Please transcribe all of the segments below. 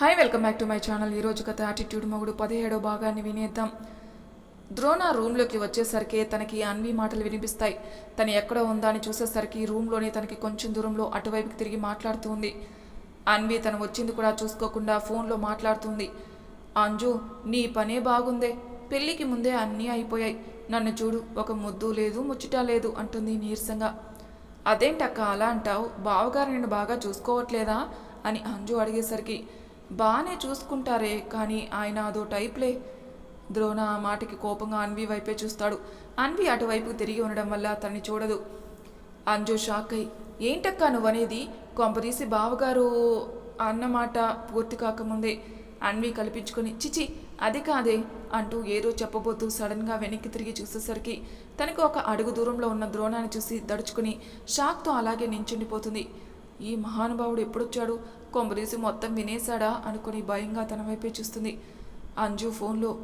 Hi welcome back to my channel ఈరోజు కథ attitude మొగుడు పదిహేడో భాగాన్ని వినేద్దాం. ద్రోణ రూమ్లోకి వచ్చేసరికి తనకి అన్వి మాటలు వినిపిస్తాయి. తను ఎక్కడ ఉందా అని చూసేసరికి రూమ్లోనే తనకి కొంచెం దూరంలో అటువైపుకి తిరిగి మాట్లాడుతూ ఉంది. అన్వి తను వచ్చింది కూడా చూసుకోకుండా ఫోన్లో మాట్లాడుతుంది. అంజు నీ పనే బాగుందే. పెళ్ళికి ముందే అన్నీ అయిపోయాయి. నన్ను చూడు ఒక ముద్దు లేదు ముచ్చట లేదు అంటుంది నీరసంగా. అదేంటక్క అలా అంటావు? బావగారు నిన్ను బాగా చూసుకోవట్లేదా? అని అంజు అడిగేసరికి బాగానే చూసుకుంటారే కానీ ఆయన అదో టైప్లే. ద్రోణ ఆ మాటకి కోపంగా అన్వి వైపే చూస్తాడు. అన్వి అటువైపు తిరిగి ఉండడం వల్ల తనని చూడదు. అంజు షాక్ అయి ఏంటక్కా నువ్వనేది? కొంపదీసి బావగారు అన్నమాట పూర్తి కాకముందే. అన్వి కల్పించుకొని చిచి అది కాదే అంటూ ఏదో చెప్పబోతూ సడన్గా వెనక్కి తిరిగి చూసేసరికి తనకు ఒక అడుగు దూరంలో ఉన్న ద్రోణాన్ని చూసి దడుచుకుని షాక్తో అలాగే నించుండిపోతుంది. ఈ మహానుభావుడు ఎప్పుడొచ్చాడు? కొంపదీసి మొత్తం వినేశాడా అనుకుని భయంగా తన వైపే చూస్తుంది. అంజు ఫోన్లో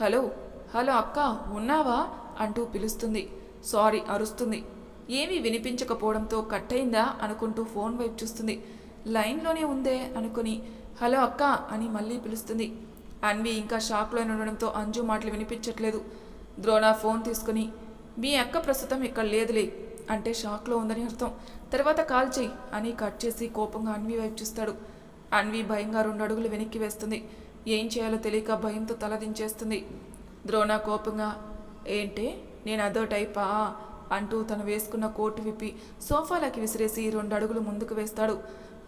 హలో హలో అక్క ఉన్నావా? అంటూ పిలుస్తుంది. సారీ అరుస్తుంది. ఏమీ వినిపించకపోవడంతో కట్ అయిందా అనుకుంటూ ఫోన్ వైపు చూస్తుంది. లైన్లోనే ఉందే అనుకుని హలో అక్క అని మళ్ళీ పిలుస్తుంది. అన్వి ఇంకా షాక్లో ఉండడంతో అంజు మాటలు వినిపించట్లేదు. ద్రోణ ఫోన్ తీసుకుని మీ అక్క ప్రస్తుతం ఇక్కడ లేదులే అంటే షాక్లో ఉందని అర్థం. తర్వాత కాల్ చేయి అని కట్ చేసి కోపంగా అన్వి వైపు చూస్తాడు. అన్వి భయంగా రెండు అడుగులు వెనక్కి వేస్తుంది. ఏం చేయాలో తెలియక భయంతో తలదించేస్తుంది ద్రోణ కోపంగా ఏంటే? నేను అదో టైపా? అంటూ తను వేసుకున్న కోటు విప్పి సోఫాలకి విసిరేసి రెండు అడుగులు ముందుకు వేస్తాడు.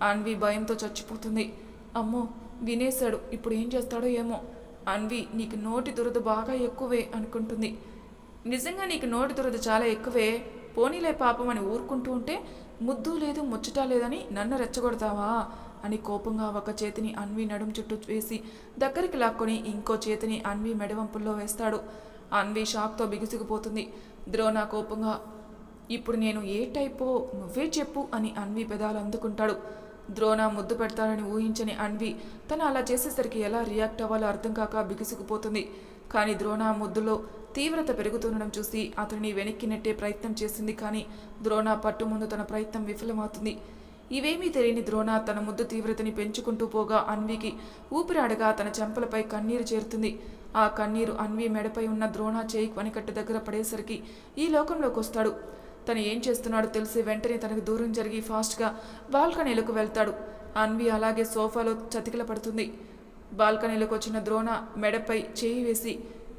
అన్వి భయంతో చచ్చిపోతుంది. అమ్మో! వినేశాడు. ఇప్పుడు ఏం చేస్తాడో ఏమో. అన్వి నీకు నోటి దురద బాగా ఎక్కువే అనుకుంటుంది. నిజంగా నీకు నోటి దురద చాలా ఎక్కువే? పోనీలే పాపం అని ఊరుకుంటూ ఉంటే ముద్దు లేదు ముచ్చట లేదని నన్ను రెచ్చగొడతావా? అని కోపంగా ఒక చేతిని అన్వి నడుం చుట్టూ వేసి దగ్గరికి లాక్కొని ఇంకో చేతిని అన్వి మెడవంపుల్లో వేస్తాడు. అన్వి షాక్తో బిగుసుకుపోతుంది. ద్రోణ కోపంగా ఇప్పుడు నేను ఏ టైపో నువ్వే చెప్పు అని అన్వి పెదాలు అందుకుంటాడు. ద్రోణ ముద్దు పెడతాడని ఊహించని అన్వి తను అలా చేసేసరికి ఎలా రియాక్ట్ అవ్వాలో అర్థం కాక బిగుసుకుపోతుంది. కానీ ద్రోణ ముద్దులో తీవ్రత పెరుగుతుండడం చూసి అతనిని వెనక్కి నెట్టే ప్రయత్నం చేసింది కానీ ద్రోణ పట్టు ముందు తన ప్రయత్నం విఫలమవుతుంది. ఇవేమీ తెలియని ద్రోణ తన ముద్దు తీవ్రతని పెంచుకుంటూ పోగా అన్వికి ఊపిరాడగా తన చెంపలపై కన్నీరు చేరుతుంది. ఆ కన్నీరు అన్వి మెడపై ఉన్న ద్రోణ చేయి వనికట్టు దగ్గర పడేసరికి ఈ లోకంలోకి వస్తాడు. తను ఏం చేస్తున్నాడో తెలిసి వెంటనే తనకు దూరం జరిగి ఫాస్ట్గా బాల్కనీలకు వెళ్తాడు. అన్వి అలాగే సోఫాలో చతికిల పడుతుంది బాల్కనీలకు వచ్చిన ద్రోణ మెడపై చేయి వేసి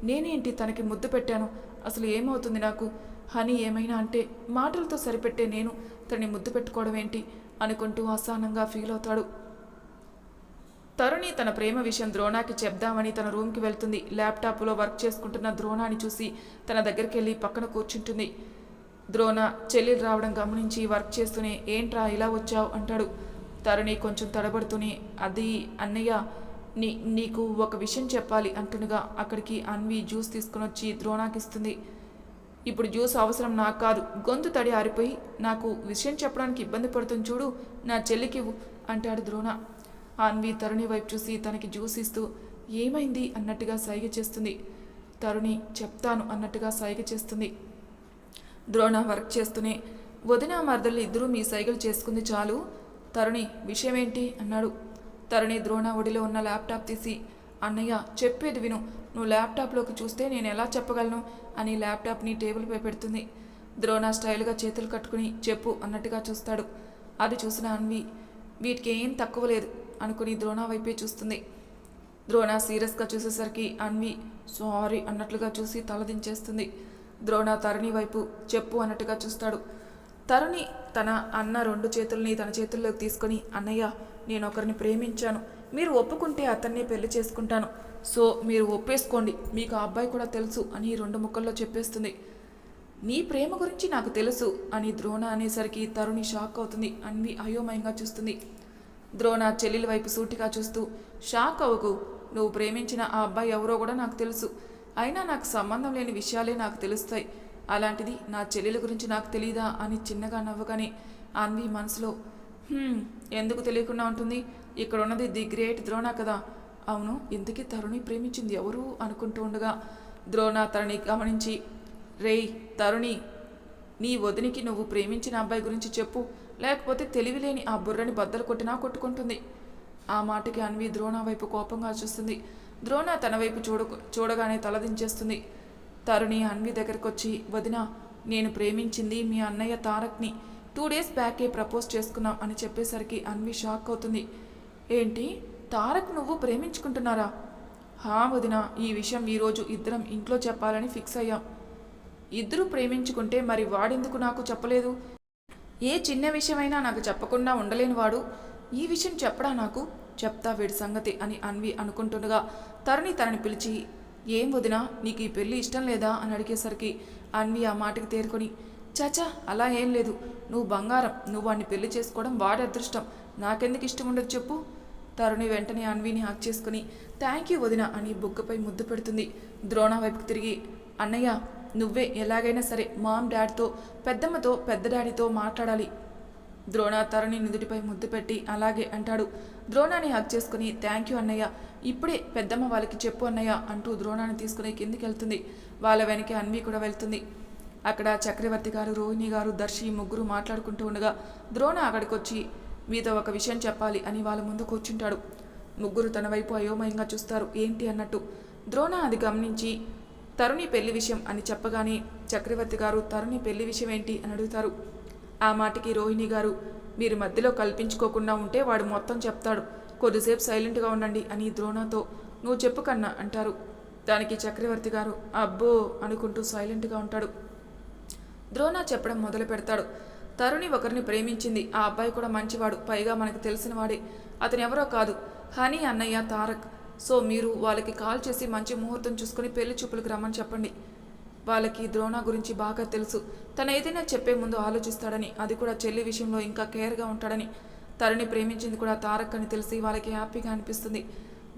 నేనేంటి తనకి ముద్దు పెట్టాను? అసలు ఏమవుతుంది నాకు? హనీ ఏమైనా అంటే మాటలతో సరిపెట్టే నేను తనని ముద్దు పెట్టుకోవడం ఏంటి అనుకుంటూ అసహనంగా ఫీల్ అవుతాడు. తరుణి తన ప్రేమ విషయం ద్రోణాకి చెప్దామని తన రూమ్కి వెళ్తుంది. ల్యాప్టాప్లో వర్క్ చేసుకుంటున్న ద్రోణాని చూసి తన దగ్గరికి వెళ్ళి పక్కన కూర్చుంటుంది. ద్రోణ చెల్లెలు రావడం గమనించి వర్క్ చేస్తూనే ఏంట్రా ఇలా వచ్చావు? అంటాడు. తరుణి కొంచెం తడబడుతూనే అది అన్నయ్య నీ నీకు ఒక విషయం చెప్పాలి అంటుండగా అక్కడికి అన్వి జ్యూస్ తీసుకుని వచ్చి ద్రోణాకిస్తుంది. ఇప్పుడు జ్యూస్ అవసరం నాకు కాదు. గొంతు తడి ఆరిపోయి నాకు విషయం చెప్పడానికి ఇబ్బంది పడుతుంది చూడు నా చెల్లికి అంటాడు ద్రోణ. అన్వి తరుణి వైపు చూసి తనకి జ్యూస్ ఇస్తూ ఏమైంది అన్నట్టుగా సైగ చేస్తుంది. తరుణి చెప్తాను అన్నట్టుగా సైగ చేస్తుంది. ద్రోణ వర్క్ చేస్తూనే వదిన మరదలు ఇద్దరూ మీ సైకిల్ చేసుకుంది చాలు. తరుణి విషయం ఏంటి అన్నాడు. తరుణి ద్రోణ ఒడిలో ఉన్న ల్యాప్టాప్ తీసి అన్నయ్య చెప్పేది విను. నువ్వు ల్యాప్టాప్లోకి చూస్తే నేను ఎలా చెప్పగలను? అని ల్యాప్టాప్ని టేబుల్పై పెడుతుంది. ద్రోణ స్టైల్గా చేతులు కట్టుకుని చెప్పు అన్నట్టుగా చూస్తాడు. అది చూసిన అన్వి వీటికి ఏం తక్కువ లేదు అనుకుని ద్రోణ వైపే చూస్తుంది. ద్రోణ సీరియస్గా చూసేసరికి అన్వి సారీ అన్నట్లుగా చూసి తలదించేస్తుంది ద్రోణ తరుణి వైపు చెప్పు అన్నట్టుగా చూస్తాడు. తరుణి తన అన్న రెండు చేతుల్ని తన చేతుల్లోకి తీసుకొని అన్నయ్య నేను ఒకరిని ప్రేమించాను. మీరు ఒప్పుకుంటే అతన్నే పెళ్ళి చేసుకుంటాను. సో మీరు ఒప్పేసుకోండి. మీకు ఆ అబ్బాయి కూడా తెలుసు అని రెండు ముక్కల్లో చెప్పేస్తుంది. నీ ప్రేమ గురించి నాకు తెలుసు అని ద్రోణ అనేసరికి తరుణి షాక్ అవుతుంది. అన్వి అయోమయంగా చూస్తుంది. ద్రోణ చెల్లెల వైపు సూటిగా చూస్తూ షాక్ అవ్వకు. నువ్వు ప్రేమించిన ఆ అబ్బాయి ఎవరో కూడా నాకు తెలుసు. అయినా నాకు సంబంధం లేని విషయాలే నాకు తెలుస్తాయి. అలాంటిది నా చెల్లెల గురించి నాకు తెలీదా? అని చిన్నగా నవ్వగానే అన్వి మనసులో ఎందుకు తెలియకుండా ఉంటుంది? ఇక్కడ ఉన్నది ది గ్రేట్ ద్రోణ కదా. అవును ఇంతకీ తరుణి ప్రేమించింది ఎవరు? అనుకుంటూ ఉండగా ద్రోణ తరుణి గమనించి రేయ్ తరుణి నీ వదినికి నువ్వు ప్రేమించిన అబ్బాయి గురించి చెప్పు. లేకపోతే తెలివిలేని ఆ బుర్రని బద్దలు కొట్టినా కొట్టుకుంటుంది. ఆ మాటకి అన్వి ద్రోణ వైపు కోపంగా చూస్తుంది. ద్రోణ తన వైపు చూడ చూడగానే తలదించేస్తుంది తరుణి అన్వి దగ్గరకు వచ్చి వదిన నేను ప్రేమించింది మీ అన్నయ్య తారక్ని. టూ డేస్ బ్యాకే ప్రపోజ్ చేసుకున్నాం అని చెప్పేసరికి అన్వి షాక్ అవుతుంది. ఏంటి? తారక్ నువ్వు ప్రేమించుకుంటున్నారా? హా వదిన ఈ విషయం ఈరోజు ఇద్దరం ఇంట్లో చెప్పాలని ఫిక్స్ అయ్యాం. ఇద్దరు ప్రేమించుకుంటే మరి వాడెందుకు నాకు చెప్పలేదు? ఏ చిన్న విషయమైనా నాకు చెప్పకుండా ఉండలేని వాడు. ఈ విషయం చెప్పడా నాకు? చెప్తా వీడి సంగతి అని అన్వి అనుకుంటుండగా తరుణి తనని పిలిచి ఏం వదినా నీకు ఈ పెళ్ళి ఇష్టం లేదా? అని అడిగేసరికి అన్వి ఆ మాటకి తేరుకొని చాచా అలా ఏం లేదు. నువ్వు బంగారం నువ్వు వాడిని పెళ్ళి చేసుకోవడం వాడి అదృష్టం. నాకెందుకు ఇష్టం ఉండదు చెప్పు. తరుణి వెంటనే అన్విని హాక్ చేసుకుని థ్యాంక్ యూ వదిన అని బుగ్గపై ముద్దు పెడుతుంది. ద్రోణ వైపుకి తిరిగి అన్నయ్య నువ్వే ఎలాగైనా సరే మామ్ డాడ్తో పెద్దమ్మతో పెద్ద డాడీతో మాట్లాడాలి. ద్రోణ తరుణి నుదుటిపై ముద్దు పెట్టి అలాగే అంటాడు. ద్రోణాన్ని హక్ చేసుకుని థ్యాంక్ యూ అన్నయ్య. ఇప్పుడే పెద్దమ్మ వాళ్ళకి చెప్పు అన్నయ్య అంటూ ద్రోణాన్ని తీసుకుని కిందికి వెళ్తుంది. వాళ్ళ వెనక అన్వి కూడా వెళ్తుంది. అక్కడ చక్రవర్తి గారు రోహిణి గారు దర్శి ముగ్గురు మాట్లాడుకుంటూ ఉండగా ద్రోణ అక్కడికి వచ్చి మీతో ఒక విషయం చెప్పాలి అని వాళ్ళ ముందు కూర్చుంటాడు. ముగ్గురు తన వైపు అయోమయంగా చూస్తారు. ఏంటి? అన్నట్టు ద్రోణ అది గమనించి తరుణి పెళ్ళి విషయం అని చెప్పగానే చక్రవర్తి గారు తరుణి పెళ్ళి విషయం ఏంటి? అని అడుగుతారు. ఆ మాటకి రోహిణి గారు మీరు మధ్యలో కల్పించుకోకుండా ఉంటే వాడు మొత్తం చెప్తాడు. కొద్దిసేపు సైలెంట్గా ఉండండి అని ద్రోణతో నువ్వు చెప్పు కన్నా అంటారు. దానికి చక్రవర్తి గారు అబ్బో అనుకుంటూ సైలెంట్గా ఉంటాడు. ద్రోణ చెప్పడం మొదలు పెడతాడు. తరుణి ఒకరిని ప్రేమించింది. ఆ అబ్బాయి కూడా మంచివాడు. పైగా మనకు తెలిసిన వాడే అతను ఎవరో కాదు. హనీ అన్నయ్య తారక్. సో మీరు వాళ్ళకి కాల్ చేసి మంచి ముహూర్తం చూసుకుని పెళ్ళి చూపులకు రమ్మని చెప్పండి. వాళ్ళకి ద్రోణ గురించి బాగా తెలుసు. తను ఏదైనా చెప్పే ముందు ఆలోచిస్తాడని అది కూడా చెల్లి విషయంలో ఇంకా కేర్గా ఉంటాడని. తరుణి ప్రేమించింది కూడా తారక్ అని తెలిసి వాళ్ళకి హ్యాపీగా అనిపిస్తుంది.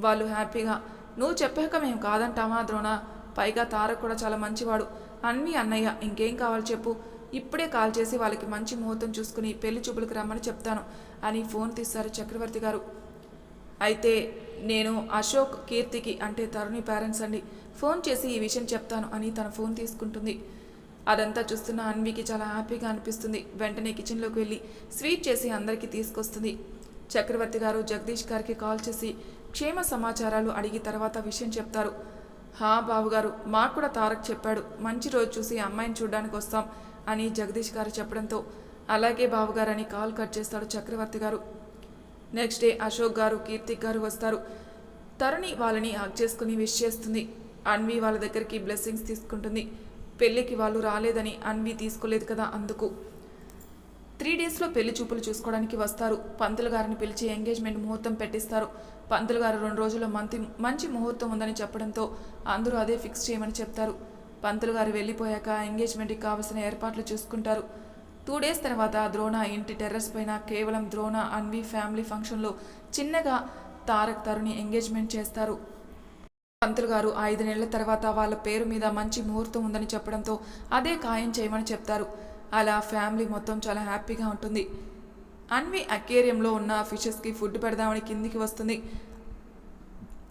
వాళ్ళు హ్యాపీగా. నువ్వు చెప్పాక మేము కాదంటామా ద్రోణ? పైగా తారక్ కూడా చాలా మంచివాడు. అన్వి అన్నయ్య ఇంకేం కావాలి చెప్పు. ఇప్పుడే కాల్ చేసి వాళ్ళకి మంచి ముహూర్తం చూసుకుని పెళ్ళి చూపులకు రమ్మని చెప్తాను అని ఫోన్ తీస్తారు చక్రవర్తి గారు. అయితే నేను అశోక్ కీర్తికి అంటే తరుణి పేరెంట్స్ అండి. ఫోన్ చేసి ఈ విషయం చెప్తాను అని తన ఫోన్ తీసుకుంటుంది. అదంతా చూస్తున్న అన్వికి చాలా హ్యాపీగా అనిపిస్తుంది. వెంటనే కిచెన్లోకి వెళ్ళి స్వీట్ చేసి అందరికీ తీసుకొస్తుంది. చక్రవర్తి గారు జగదీష్ గారికి కాల్ చేసి క్షేమ సమాచారాలు అడిగి తర్వాత విషయం చెప్తారు. హా బాబుగారు మాకు కూడా తారక్ చెప్పాడు. మంచి రోజు చూసి అమ్మాయిని చూడడానికి వస్తాం అని జగదీష్ గారు చెప్పడంతో అలాగే బాబుగారు అని కాల్ కట్ చేస్తాడు చక్రవర్తి గారు. నెక్స్ట్ డే అశోక్ గారు కీర్తిక్ గారు వస్తారు. తరుణి వాళ్ళని హక్ చేసుకుని విష్ చేస్తుంది. అన్వి వాళ్ళ దగ్గరికి బ్లెస్సింగ్స్ తీసుకుంటుంది. పెళ్ళికి వాళ్ళు రాలేదని అన్వి తీసుకోలేదు కదా అందుకు. త్రీ డేస్లో పెళ్ళి చూపులు చూసుకోవడానికి వస్తారు. పంతులు గారిని పిలిచి ఎంగేజ్మెంట్ ముహూర్తం పెట్టిస్తారు. పంతులు గారు రెండు రోజుల్లో మంచి మంచి ముహూర్తం ఉందని చెప్పడంతో అందరూ అదే ఫిక్స్ చేయమని చెప్తారు. పంతులు గారు వెళ్ళిపోయాక ఎంగేజ్మెంట్కి కావలసిన ఏర్పాట్లు చూసుకుంటారు. టూ డేస్ తర్వాత ద్రోణ ఇంటి టెర్రస్ పైన కేవలం ద్రోణ అన్వి ఫ్యామిలీ ఫంక్షన్లో చిన్నగా తారక్ తరుణి ఎంగేజ్మెంట్ చేస్తారు. పంతులు గారు ఐదు నెలల తర్వాత వాళ్ళ పేరు మీద మంచి ముహూర్తం ఉందని చెప్పడంతో అదే ఖాయం చేయమని చెప్తారు. అలా ఫ్యామిలీ మొత్తం చాలా హ్యాపీగా ఉంటుంది. అన్వి అక్వేరియంలో ఉన్న ఫిషెస్కి ఫుడ్ పెడదామని కిందికి వస్తుంది.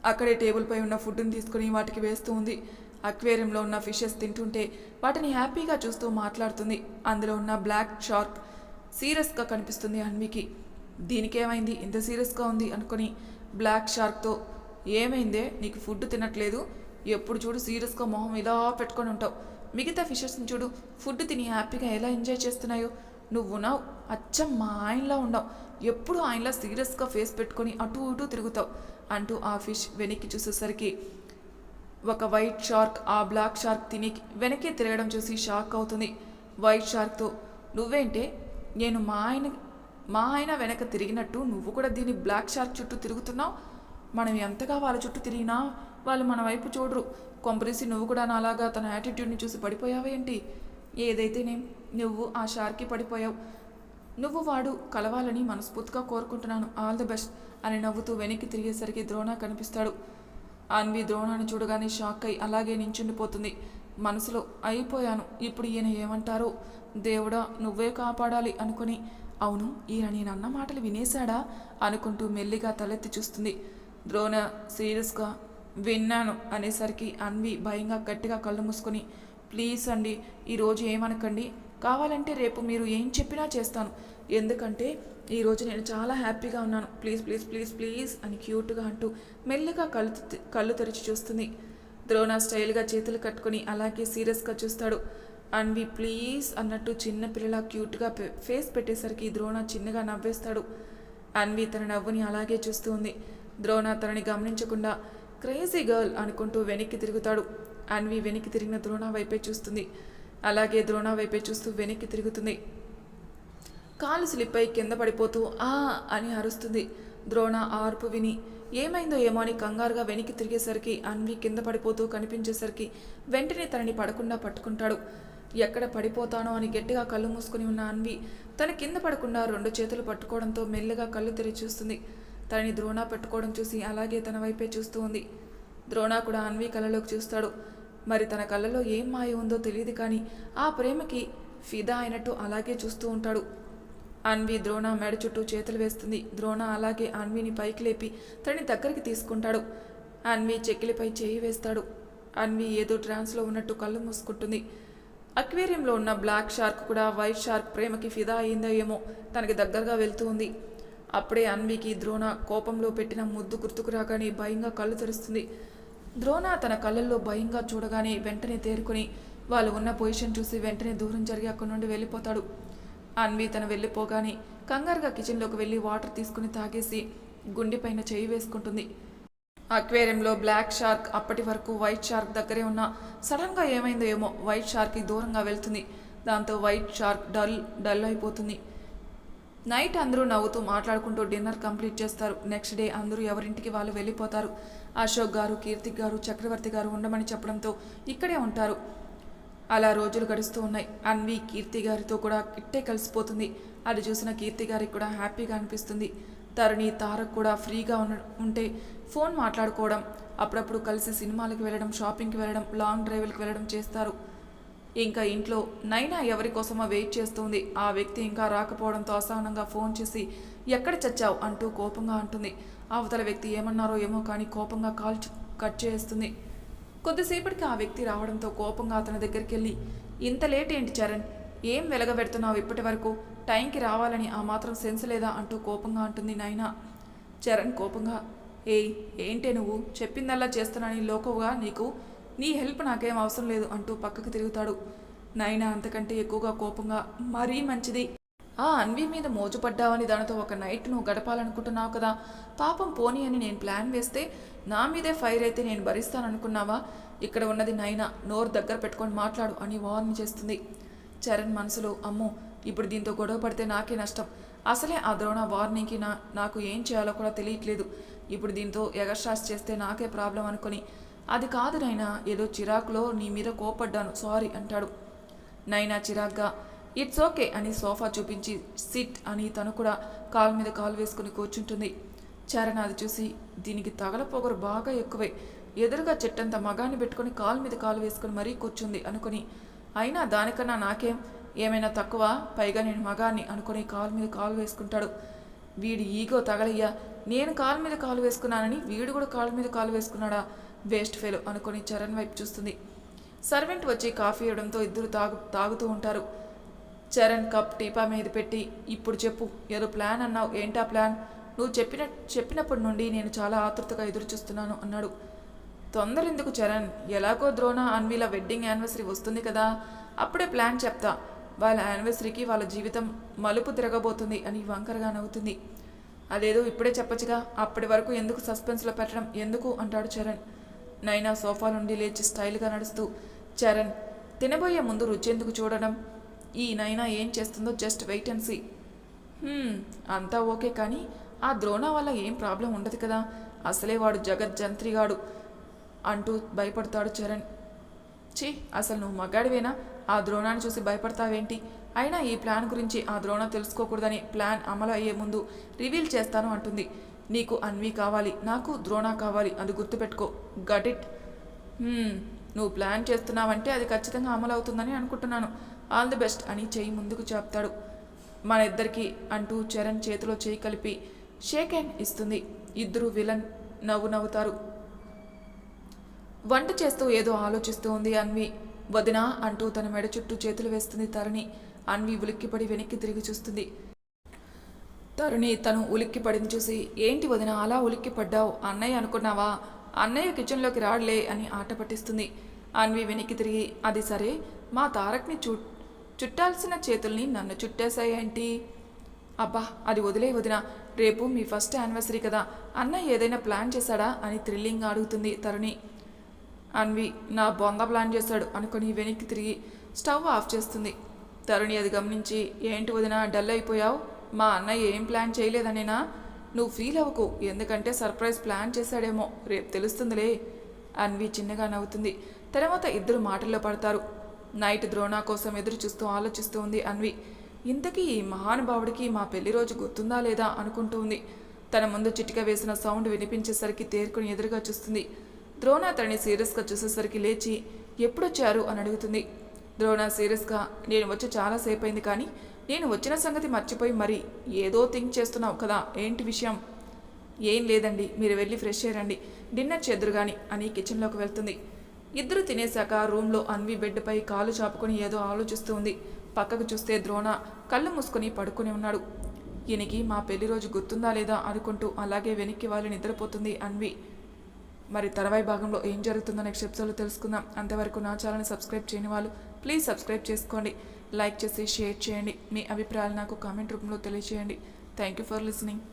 అక్కడే టేబుల్పై ఉన్న ఫుడ్ని తీసుకుని వాటికి వేస్తూ ఉంది. అక్వేరియంలో ఉన్న ఫిషెస్ తింటుంటే వాటిని హ్యాపీగా చూస్తూ మాట్లాడుతుంది. అందులో ఉన్న బ్లాక్ షార్క్ సీరియస్గా కనిపిస్తుంది అన్వికి. దీనికేమైంది? ఇంత సీరియస్గా ఉంది అనుకుని బ్లాక్ షార్క్తో ఏమైందే? నీకు ఫుడ్ తినట్లేదు? ఎప్పుడు చూడు సీరియస్గా మొహం ఇలా పెట్టుకొని ఉంటావు. మిగతా ఫిషెస్ని చూడు ఫుడ్ తిని హ్యాపీగా ఎలా ఎంజాయ్ చేస్తున్నాయో. నువ్వునావు అచ్చం మా ఆయనలా ఉండవు ఎప్పుడు ఆయనలా సీరియస్గా ఫేస్ పెట్టుకొని అటు ఇటు తిరుగుతావు అంటూ ఆ ఫిష్ వెనక్కి చూసేసరికి ఒక వైట్ షార్క్ ఆ బ్లాక్ షార్క్ తిని వెనక్కి తిరగడం చూసి షాక్ అవుతుంది. వైట్ షార్క్తో నువ్వేంటే నేను మా ఆయన మా ఆయన వెనక తిరిగినట్టు నువ్వు కూడా దీని బ్లాక్ షార్క్ చుట్టూ తిరుగుతున్నావు? మనం ఎంతగా వాళ్ళ చుట్టూ తిరిగినా వాళ్ళు మన వైపు చూడరు. కొంపరీసి నువ్వు కూడా నాలాగా తన యాటిట్యూడ్ని చూసి పడిపోయావేంటి ఏదైతేనేం నువ్వు ఆ షార్కి పడిపోయావు. నువ్వు వాడు కలవాలని మనస్ఫూర్తిగా కోరుకుంటున్నాను. ఆల్ ద బెస్ట్ అని నవ్వుతూ వెనక్కి తిరిగేసరికి ద్రోణ కనిపిస్తాడు. అన్వి ద్రోణాన్ని చూడగానే షాక్ అయి అలాగే నించుండిపోతుంది. మనసులో అయిపోయాను. ఇప్పుడు ఈయన ఏమంటారో? దేవుడా నువ్వే కాపాడాలి అనుకుని. అవును ఈయన నేను అన్న మాటలు వినేశాడా? అనుకుంటూ మెల్లిగా తలెత్తి చూస్తుంది. ద్రోణ సీరియస్గా విన్నాను అనేసరికి అన్వి భయంగా గట్టిగా కళ్ళు మూసుకొని ప్లీజ్ అండి ఈరోజు ఏమనకండి? కావాలంటే రేపు మీరు ఏం చెప్పినా చేస్తాను. ఎందుకంటే ఈరోజు నేను చాలా హ్యాపీగా ఉన్నాను. ప్లీజ్ ప్లీజ్ ప్లీజ్ ప్లీజ్ అని క్యూట్గా అంటూ మెల్లిగా కళ్ళు కళ్ళు తెరిచి చూస్తుంది. ద్రోణ స్టైల్గా చేతులు కట్టుకొని అలాగే సీరియస్గా చూస్తాడు. అన్వి ప్లీజ్ అన్నట్టు చిన్న పిల్లల క్యూట్గా ఫేస్ పెట్టేసరికి ద్రోణ చిన్నగా నవ్వేస్తాడు. అన్వి తన నవ్వుని అలాగే చూస్తూ ఉంది. ద్రోణ తనని గమనించకుండా క్రేజీ గర్ల్ అనుకుంటూ వెనక్కి తిరుగుతాడు. అన్వి వెనక్కి తిరిగిన ద్రోణ వైపే చూస్తుంది. అలాగే ద్రోణ వైపే చూస్తూ వెనక్కి తిరుగుతుంది. కాలు స్లిప్ కింద పడిపోతూ ఆ అని అరుస్తుంది. ద్రోణ ఆర్పు విని ఏమైందో ఏమో అని కంగారుగా వెనక్కి తిరిగేసరికి అన్వి కింద పడిపోతూ కనిపించేసరికి వెంటనే తనని పడకుండా పట్టుకుంటాడు. ఎక్కడ పడిపోతానో అని గట్టిగా కళ్ళు మూసుకుని ఉన్న అన్వి తన కింద పడకుండా రెండు చేతులు పట్టుకోవడంతో మెల్లగా కళ్ళు తెరిచి చూస్తుంది. తనని ద్రోణ పెట్టుకోవడం చూసి అలాగే తన వైపే చూస్తూ ఉంది. ద్రోణ కూడా అన్వి కళ్ళలోకి చూస్తాడు. మరి తన కళ్ళలో ఏం మాయ ఉందో తెలియదు కానీ ఆ ప్రేమకి ఫిదా అయినట్టు అలాగే చూస్తూ ఉంటాడు. అన్వి ద్రోణ మెడ చుట్టూ చేతులు వేస్తుంది. ద్రోణ అలాగే అన్విని పైకి లేపి తనని దగ్గరికి తీసుకుంటాడు. అన్వి చెక్కిలిపై చేయి వేస్తాడు. అన్వి ఏదో ట్రాన్స్లో ఉన్నట్టు కళ్ళు మూసుకుంటుంది. అక్వేరియంలో ఉన్న బ్లాక్ షార్క్ కూడా వైట్ షార్క్ ప్రేమకి ఫిదా అయిందో ఏమో తనకి దగ్గరగా వెళ్తూ ఉంది. అప్పుడే అన్వికి ద్రోణ కోపంలో పెట్టిన ముద్దు గుర్తుకు రాగానే భయంగా కళ్ళు తెరుస్తుంది. ద్రోణ తన కళ్ళల్లో భయంగా చూడగానే వెంటనే తేరుకుని వాళ్ళు ఉన్న పొజిషన్ చూసి వెంటనే దూరం జరిగి అక్కడి నుండి వెళ్ళిపోతాడు. అన్వి తన వెళ్ళిపోగానే కంగారుగా కిచెన్లోకి వెళ్ళి వాటర్ తీసుకుని తాగేసి గుండెపైన చేయి వేసుకుంటుంది. అక్వేరియంలో బ్లాక్ షార్క్ అప్పటి వరకు వైట్ షార్క్ దగ్గరే ఉన్న సడన్గా ఏమైందో ఏమో వైట్ షార్క్కి దూరంగా వెళ్తుంది. దాంతో వైట్ షార్క్ డల్ డల్ అయిపోతుంది. నైట్ అందరూ నవ్వుతూ మాట్లాడుకుంటూ డిన్నర్ కంప్లీట్ చేస్తారు. నెక్స్ట్ డే అందరూ ఎవరింటికి వాళ్ళు వెళ్ళిపోతారు. అశోక్ గారు కీర్తిక్ గారు చక్రవర్తి గారు ఉండమని చెప్పడంతో ఇక్కడే ఉంటారు. అలా రోజులు గడుస్తూ ఉన్నాయి. అన్వి కీర్తి గారితో కూడా ఇట్టే కలిసిపోతుంది. అది చూసిన కీర్తి గారికి కూడా హ్యాపీగా అనిపిస్తుంది. తరుణి తారక్ కూడా ఫ్రీగా ఉన్న ఉంటే ఫోన్ మాట్లాడుకోవడం అప్పుడప్పుడు కలిసి సినిమాలకు వెళ్ళడం షాపింగ్కి వెళ్ళడం లాంగ్ డ్రైవ్లకు వెళ్ళడం చేస్తారు. ఇంకా ఇంట్లో నైనా ఎవరి కోసమో వెయిట్ చేస్తుంది. ఆ వ్యక్తి ఇంకా రాకపోవడంతో అసహనంగా ఫోన్ చేసి ఎక్కడ చచ్చావు? అంటూ కోపంగా అంటుంది. అవతల వ్యక్తి ఏమన్నారో ఏమో కానీ కోపంగా కాల్ కట్ చేస్తుంది. కొద్దిసేపటికి ఆ వ్యక్తి రావడంతో కోపంగా అతని దగ్గరికి వెళ్ళి ఇంత లేట్ ఏంటి చరణ్? ఏం వెలగబెడుతున్నావు ఇప్పటి వరకు? టైంకి రావాలని ఆ మాత్రం సెన్స్ లేదా? అంటూ కోపంగా అంటుంది నైనా. చరణ్ కోపంగా ఏయ్ ఏంటే నువ్వు? చెప్పిందల్లా చేస్తానని లోకవుగా నీకు? నీ హెల్ప్ నాకేం అవసరం లేదు అంటూ పక్కకు తిరుగుతాడు. నైనా అంతకంటే ఎక్కువగా కోపంగా మరీ మంచిది. ఆ అన్వి మీద మోజుపడ్డావని దానితో ఒక నైట్ నువ్వు గడపాలనుకుంటున్నావు కదా. పాపం పోనీ అని నేను ప్లాన్ వేస్తే నా మీదే ఫైర్ అయితే నేను భరిస్తాననుకున్నావా? ఇక్కడ ఉన్నది నైనా నోరు దగ్గర పెట్టుకొని మాట్లాడు అని వార్న్ చేస్తుంది. చరణ్ మనసులో అమ్మో ఇప్పుడు దీంతో గొడవ పడితే నాకే నష్టం. అసలే ఆ ద్రోణ వార్నింగ్కి నా నాకు ఏం చేయాలో కూడా తెలియట్లేదు. ఇప్పుడు దీంతో ఎగర్షాస్ చేస్తే నాకే ప్రాబ్లం అనుకొని అది కాదు నైనా ఏదో చిరాకులో నీ మీద కోపడ్డాను. సారీ అంటాడు. నైనా చిరాగ్గా ఇట్స్ ఓకే అని సోఫా చూపించి సిట్ అని తను కూడా కాలు మీద కాలు వేసుకుని కూర్చుంటుంది. చరణ్ అది చూసి దీనికి తగల పొగరు బాగా ఎక్కువే. ఎదురుగా చెట్టంత మగాన్ని పెట్టుకొని కాలు మీద కాలు వేసుకుని మరీ కూర్చుంది అనుకుని. అయినా దానికన్నా నాకేం? ఏమైనా తక్కువ? పైగా నేను మగాన్ని అనుకుని కాలు మీద కాలు వేసుకుంటాడు. వీడి ఈగో తగలయ్యా. నేను కాలు మీద కాలు వేసుకున్నానని వీడు కూడా కాలు మీద కాలు వేసుకున్నాడా? వేస్ట్ ఫెలో అనుకుని చరణ్ వైపు చూస్తుంది. సర్వెంట్ వచ్చి కాఫీ ఇవ్వడంతో ఇద్దరు తాగు తాగుతూ ఉంటారు. చరణ్ కప్ టీపా మీద పెట్టి ఇప్పుడు చెప్పు ఏదో ప్లాన్ అన్నావు ఏంటా ప్లాన్? నువ్వు చెప్పిన చెప్పినప్పటి నుండి నేను చాలా ఆతృతగా ఎదురు చూస్తున్నాను అన్నాడు. తొందర ఎందుకు చరణ్? ఎలాగో ద్రోణ అన్వీల వెడ్డింగ్ యానివర్సరీ వస్తుంది కదా అప్పుడే ప్లాన్ చెప్తా. వాళ్ళ యానివర్సరీకి వాళ్ళ జీవితం మలుపు తిరగబోతుంది అని వంకరగా నవ్వుతుంది. అదేదో ఇప్పుడే చెప్పచ్చుగా అప్పటి వరకు ఎందుకు సస్పెన్స్లో పెట్టడం ఎందుకు? అంటాడు చరణ్. నైనా సోఫా నుండి లేచి స్టైల్గా నడుస్తూ చరణ్ తినబోయే ముందు రుచెందుకు చూడడం. ఈ నైనా ఏం చేస్తుందో జస్ట్ వెయిట్ అండ్ సీ. అంతా ఓకే కానీ ఆ ద్రోణ వల్ల ఏం ప్రాబ్లం ఉండదు కదా. అసలే వాడు జగత్ జంత్రిగాడు అంటూ భయపడతాడు చరణ్. ఛీ అసలు నువ్వు మగాడివేనా? ఆ ద్రోణాన్ని చూసి భయపడతావేంటి? అయినా ఈ ప్లాన్ గురించి ఆ ద్రోణ తెలుసుకోకూడదని ప్లాన్ అమలు అయ్యే ముందు రివీల్ చేస్తాను అంటుంది. నీకు అన్వి కావాలి నాకు ద్రోణ కావాలి అది గుర్తుపెట్టుకో. గట్ ఇట్ నువ్వు ప్లాన్ చేస్తున్నావంటే అది ఖచ్చితంగా అమలు అవుతుందని అనుకుంటున్నాను. ఆల్ ది బెస్ట్ అని చెయ్యి ముందుకు చెప్తాడు. మన ఇద్దరికి అంటూ చరణ్ చేతిలో చేయి కలిపి షేక్ హ్యాండ్ ఇస్తుంది. ఇద్దరు విలన్ నవ్వు నవ్వుతారు. వంట చేస్తూ ఏదో ఆలోచిస్తూ ఉంది అన్వి. వదినా అంటూ తన మెడ చుట్టూ చేతులు వేస్తుంది తరణి. అన్వి ఉలిక్కిపడి వెనక్కి తిరిగి చూస్తుంది. తరుణి తను ఉలిక్కిపడిని చూసి ఏంటి వదిన అలా ఉలిక్కి పడ్డావు అన్నయ్య అనుకున్నావా? అన్నయ్య కిచెన్లోకి రాడలే అని ఆట పట్టిస్తుంది. అన్వి వెనక్కి తిరిగి అది సరే మా తారక్ని చు చుట్టాల్సిన చేతుల్ని నన్ను చుట్టేశాయేంటి? అబ్బా అది వదిలే వదిన రేపు మీ ఫస్ట్ యానివర్సరీ కదా అన్నయ్య ఏదైనా ప్లాన్ చేశాడా? అని థ్రిల్లింగ్గా అడుగుతుంది తరుణి. అన్వి నా బొంద ప్లాన్ చేశాడు అనుకుని వెనక్కి తిరిగి స్టవ్ ఆఫ్ చేస్తుంది. తరుణి అది గమనించి ఏంటి వదిన డల్ అయిపోయావు? మా అన్నయ్య ఏం ప్లాన్ చేయలేదనేనా? నువ్వు ఫీల్ అవ్వకు ఎందుకంటే సర్ప్రైజ్ ప్లాన్ చేశాడేమో రేపు తెలుస్తుందిలే అన్వి చిన్నగా నవ్వుతుంది. తర్వాత ఇద్దరు మాటల్లో పడతారు. నైట్ ద్రోణ కోసం ఎదురు చూస్తూ ఆలోచిస్తూ ఉంది అన్వి. ఇంతకీ ఈ మహానుభావుడికి మా పెళ్ళి రోజు గుర్తుందా లేదా? అనుకుంటూ ఉంది. తన ముందు చిటిక వేసిన సౌండ్ వినిపించేసరికి తేరుకుని ఎదురుగా చూస్తుంది. ద్రోణ తనని సీరియస్గా చూసేసరికి లేచి ఎప్పుడొచ్చారు? అని అడుగుతుంది. ద్రోణ సీరియస్గా నేను వచ్చి చాలాసేపు అయింది కానీ నేను వచ్చిన సంగతి మర్చిపోయి మరి ఏదో థింక్ చేస్తున్నావు కదా ఏంటి విషయం? ఏం లేదండి మీరు వెళ్ళి ఫ్రెష్ అయ్యండి డిన్నర్ చేద్దరు కానీ అని కిచెన్లోకి వెళ్తుంది. ఇద్దరు తినేశాక రూమ్లో అన్వి బెడ్పై కాలు చాపుకొని ఏదో ఆలోచిస్తూ ఉంది. పక్కకు చూస్తే ద్రోణ కళ్ళు మూసుకొని పడుకుని ఉన్నాడు. ఈయనకి మా పెళ్ళి రోజు గుర్తుందా లేదా అనుకుంటూ అలాగే వెనక్కి వాళ్ళు నిద్రపోతుంది అన్వి. మరి తర్వాయి భాగంలో ఏం జరుగుతుందో నెక్స్ట్ ఎపిసోడ్లో తెలుసుకుందాం. అంతవరకు నా ఛానల్ని సబ్స్క్రైబ్ చేయని వాళ్ళు ప్లీజ్ సబ్స్క్రైబ్ చేసుకోండి. లైక్ చేసి షేర్ చేయండి. మీ అభిప్రాయాలు నాకు కామెంట్ రూపంలో తెలియజేయండి థ్యాంక్ యూ ఫర్ లిసనింగ్